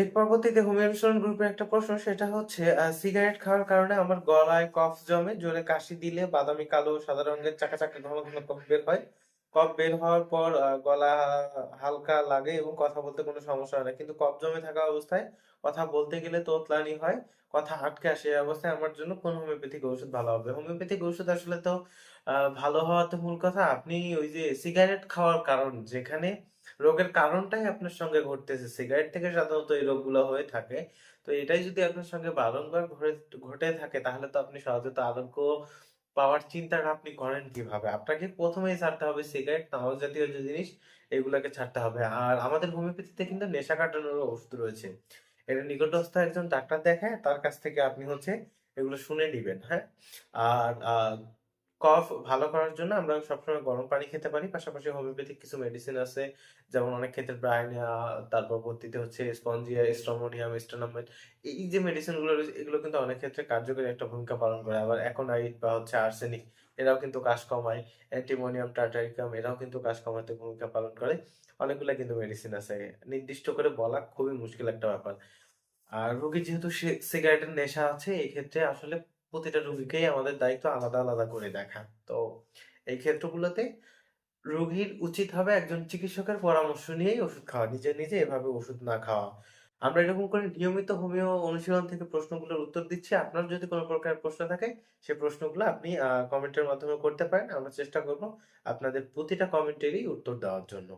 এর পরবর্তীতে হোমিও অনুসরণ গ্রুপের একটা প্রশ্ন, সেটা হচ্ছে সিগারেট খাওয়ার কারণে আমার গলায় কফ জমে, জোরে কাশি দিলে বাদামি, কালো, সাদা রঙের চাকা চাকা ঘন ঘন কফ বের হয়। কফ বের হওয়ার পর গলা হালকা লাগে এবং কথা বলতে কোনো সমস্যা হয় না। কিন্তু কফ জমে থাকা অবস্থায় কথা বলতে গেলে তোতলানি হয়, কথা আটকে আসে এই অবস্থায় আমার জন্য কোন হোমিওপ্যাথিক ওষুধ ভালো হবে? হোমিওপ্যাথিক ওষুধ আসলে তো ভালো হওয়া তো মূল কথা। আপনি ওই যে সিগারেট খাওয়ার কারণ, যেখানে রোগের কারণটাই আপনার সঙ্গে ঘটতেছে। সিগারেট থেকে সাধারণত এই রোগগুলো হয়ে থাকে। তো এটাই যদি আপনার সঙ্গে বারংবার ঘটে থাকে, তাহলে তো আপনি সহজে তো আরোগ্য পাওয়ার চিন্তাটা আপনি করেন কীভাবে? আপনাকে প্রথমেই ছাড়তে হবে সিগারেট তামাক জাতীয় যে জিনিস, এগুলোকে ছাড়তে হবে। আর আমাদের হোমিওপ্যাথিতে কিন্তু নেশা কাটানোর ওষুধ রয়েছে। এটা নিকটস্থ একজন ডাক্তার দেখায়, তার কাছ থেকে আপনি হচ্ছে এগুলো শুনে নিবেন হ্যাঁ? আর কফ ভালো করার জন্য আমরা সবসময় গরম পানি খেতে পারি। পাশাপাশি হোমিওপ্যাথিক কিছু মেডিসিন আছে, যেমন অনেক ক্ষেত্রে ব্রাইনিয়া, তারপর পরবর্তীতে হচ্ছে স্পঞ্জিয়া স্ট্রোমোনিয়াম স্টোনামেট এই যে মেডিসিনগুলো রয়েছে, এগুলো কিন্তু অনেক ক্ষেত্রে কার্যকরী একটা ভূমিকা পালন করে। আবার অ্যাকোনাইট বা হচ্ছে আর্সেনিক এরাও কিন্তু কাশ কমায়। অ্যান্টিমোনিয়াম টার্টারিকাম এরাও কিন্তু কাশ কমাতে ভূমিকা পালন করে। অনেকগুলা কিন্তু মেডিসিন আছে। নির্দিষ্ট করে বলা খুবই মুশকিল একটা ব্যাপার। আর রোগীর যেহেতু সিগারেটের নেশা আছে এই ক্ষেত্রে আসলে প্রতিটা রোগীকেই আমাদের দায়িত্ব আলাদা আলাদা করে দেখা। তো এই ক্ষেত্রগুলোতে রোগীর উচিত হবে একজন চিকিৎসকের পরামর্শ নিয়েই ওষুধ খাওয়া, নিজে নিজে এভাবে ওষুধ না খাওয়া। আমরা এরকম করে নিয়মিত হোমিও অনুশীলন থেকে প্রশ্নগুলোর উত্তর দিচ্ছি। আপনার যদি কোনো প্রকার প্রশ্ন থাকে সেই প্রশ্নগুলো আপনি কমেন্টের মাধ্যমে করতে পারেন। আমরা চেষ্টা করব আপনাদের প্রতিটা কমেন্টেরই উত্তর দেওয়ার জন্য।